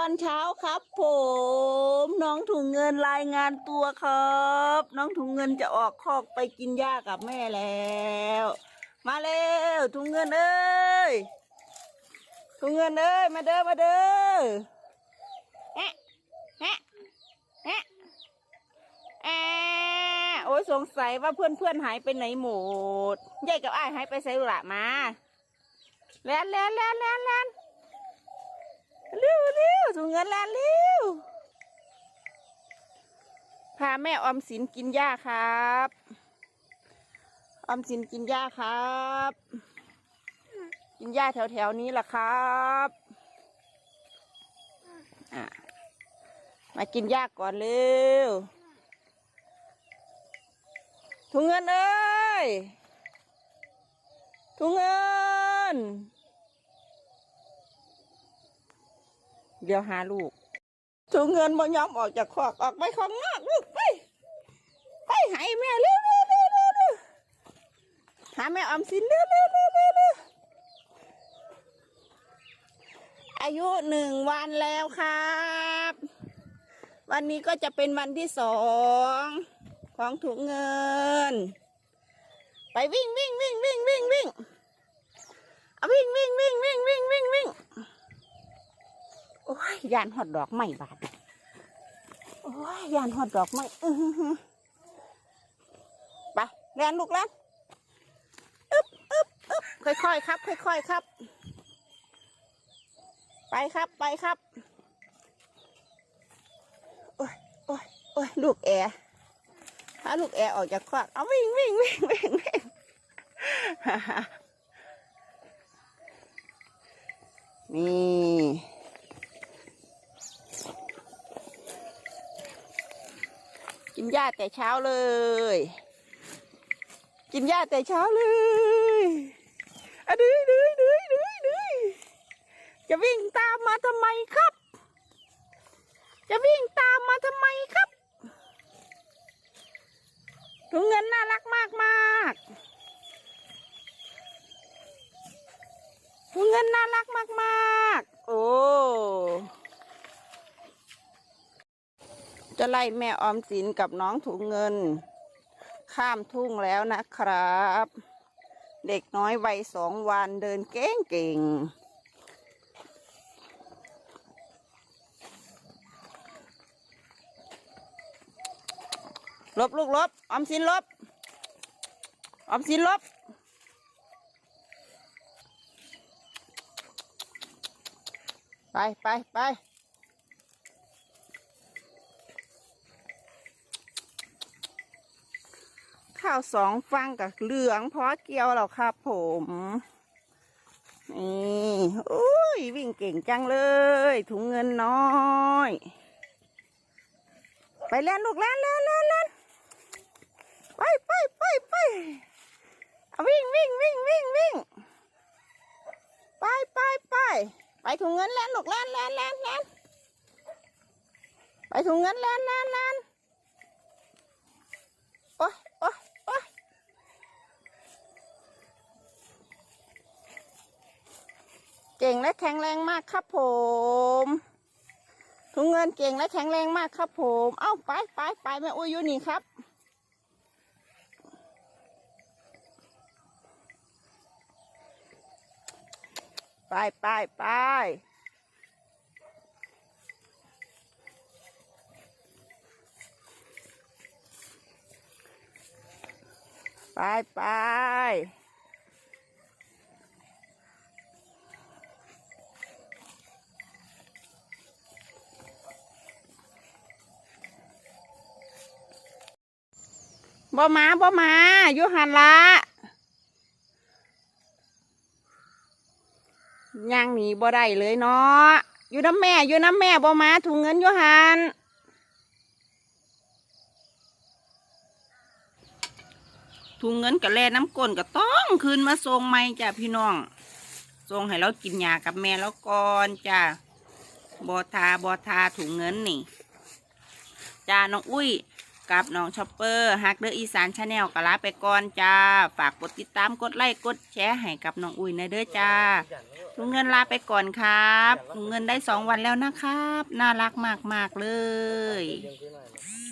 ตอนเช้าครับ ผม น้องถุงเงินรายงานตัวครับ น้องถุงเงินจะออกคอกไปกินหญ้ากับแม่แล้ว มาเร็วถุงเงินเอ้ยถุงเงินเอ้ยมาเด้อมาเด้อแอะแอะแอะแอะโอ้ยสงสัยว่าเพื่อนเพื่อนหายไปไหนหมดยายกับอ้ายหายไปไสลูกละมาแลนแลนแลนแลนแลนเร็วเร็ว งเงินแลนเร็วพาแม่ออมสินกินหญ้าครับออมสินกินหญ้าครับ กินหญ้าแถวแถวๆนี้แหละครับอะมากินหญ้าก่อนเร็วถุงเงินเอ้ยถุงเงิน เดี๋ยวหาลูกถุงเงินบ่ยอมออกจากคอกออกไปข้างนอกลูกไปไปหายแม่เร็วเร็วเร็วเร็วเร็วหาแม่ออมสินเร็วเร็วเร็วเร็วเร็วอายุหนึ่งวันแล้วครับ วันนี้ก็จะเป็นวันที่สองของถุงเงิน ไปวิ่งวิ่งวิ่งวิ่งวิ่งวิ่งเอาวิ่งวิ่งวิ่งวิ่งวิ่งวิ่งวิ่ง โอ้ยยานหอดดอกไม้บาดโอ้ยยานหอดดอกไม้อื้อหือหือไปแลนลูกแลนอึ๊บอึ๊บอึ๊บค่อยๆครับ ค่อยๆครับ ไปครับไปครับโอ้ยโอ้ยโอ้ยลูกแอร์ถ้าลูกแอร์ออกจากควักเอาวิ่งวิ่งวิ่งวิ่งวิ่งนี่ กินหญ้าแต่เช้าเลย กินหญ้าแต่เช้าเลยอะดื้อดื้อดื้อดื้อดื้อจะวิ่งตามมาทำไมครับ จะวิ่งตามมาทำไมครับถุงเงินน่ารักมากมากถุงเงินน่ารักมากมากๆโอ้ จะไล่แม่ออมสินกับน้องถุงเงิน ข้ามทุ่งแล้วนะครับ เด็กน้อยวัยสองวันเดินเก่งเก่งลบลูกลบออมสินลบออมสินลบไปไปไป ข้าวสองฟังกับเหลืองเพราะเกี่ยวแล้วครับผมนี่อุ้ยวิ่งเก่งจังเลย ถุงเงินน้อย ไปเล่นลูกเล่นเล่นเล่นเล่นไปไปไปไปวิ่งวิ่งวิ่งวิ่งวิ่งไปไปไปไปถุงเงินเล่นลูกเล่นเล่นเล่นเล่นไปถุงเงินเล่นเล่นเล่นโอ๊ยโอ๊ยโอ๊ยเก่งและแข็งแรงมากครับผมถุงเงินเก่งและแข็งแรงมากครับผม เอ้าไปไปไปแม่อุ้ยอยู่นี่ครับ ไปไปไปไปไป บ่มาบ่มาอยู่หันละย่างหนีบ่ได้เลยเนาะอยู่น้ำแม่อยู่น้ำแม่บ่มาถุงเงินอยู่หันถุงเงินกับแล่น้ำก้นก็ต้องคืนมาส่งไหมจ้ะพี่น้องส่งให้เรากินยากับแม่แล้วก่อนจ้ะบอทาบอทาถุงเงินนี่จ้าน้องอุ้ย กับน้องชอปเปอร์ฮักเดออีสานชาแนลก็ลาไปก่อนจ้า ฝากกดติดตามกดไลค์กดแชร์ให้กับน้องอุ้ยนะเด้อจ้าลุงเงินลาไปก่อนครับลุงเงินได้สองวันแล้วนะครับ น่ารักมากๆเลย